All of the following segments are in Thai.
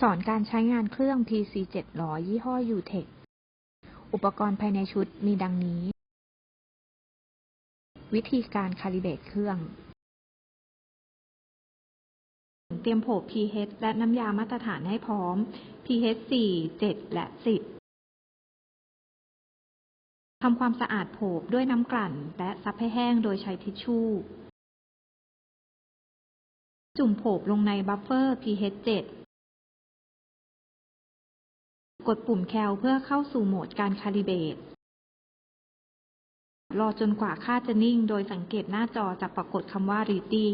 สอนการใช้งานเครื่อง PC 700 ยี่ห้อ UTech อุปกรณ์ภายในชุดมีดังนี้ วิธีการคาลิเบตเครื่อง เตรียมโผบ pH และน้ำยามาตรฐานให้พร้อม pH 4 7 และ 10 ทำความสะอาดโผบด้วยน้ำกลั่น และซับให้แห้งโดยใช้ทิชชู่ จุ่มโผบลงในบัฟเฟอร์ pH 7 กดปุ่มแคลเพื่อเข้าสู่โหมดการคาลิเบตรอจนกว่าค่าจะนิ่ง โดยสังเกตหน้าจอจะปรากฏคำว่า ready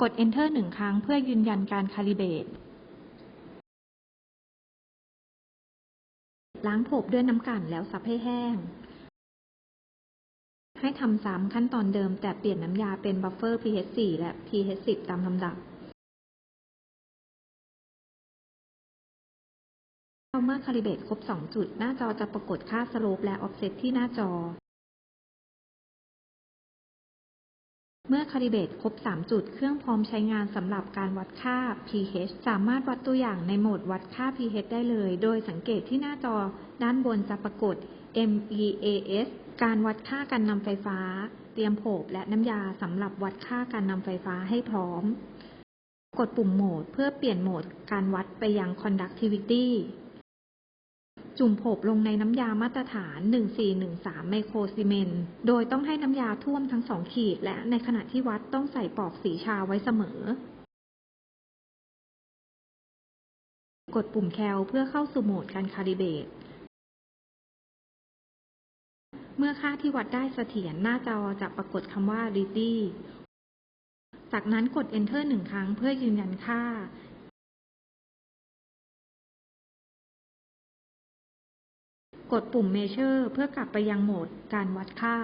กด enter หนึ่งครั้งเพื่อยืนยันการคาลิเบตล้างผบด้วยน้ำกั่นแล้วซับให้แห้ง ให้ทำซ้ำขั้นตอนเดิมแต่เปลี่ยนน้ำยาเป็นบัฟเฟอร์ pH 4 และ pH 10 ตามลำดับ เมื่อคาลิเบรตครบ 2 จุด หน้าจอจะปรากฏค่าสโลปและออฟเซตที่หน้าจอ เมื่อคาลิเบรตครบ 3 จุด เครื่องพร้อมใช้งานสำหรับการวัดค่า pH สามารถวัดตัวอย่างในโหมดวัดค่า pH ได้เลย โดยสังเกตที่หน้าจอด้านบนจะปรากฏ MEAS การวัดค่าการนำไฟฟ้า เตรียมโผบและน้ำยาสำหรับวัดค่าการนำไฟฟ้าให้พร้อม กดปุ่มโหมดเพื่อเปลี่ยนโหมดการวัดไปยัง conductivity จุ่มโผบลงในน้ำยามาตรฐาน 1413 ไมโครซีเมนต์ โดยต้องให้น้ำยาท่วมทั้งสองขีด และในขณะที่วัดต้องใส่ปอกสีชาไว้เสมอ กดปุ่มแคลเพื่อเข้าสู่โหมดการคาลิเบต เมื่อค่าที่วัดได้เสถียรหน้าจอจะปรากฏคำว่า ready จากนั้นกด enter หนึ่งครั้งเพื่อยืนยันค่า กดปุ่ม measure เพื่อกลับไปยังโหมดการวัดค่า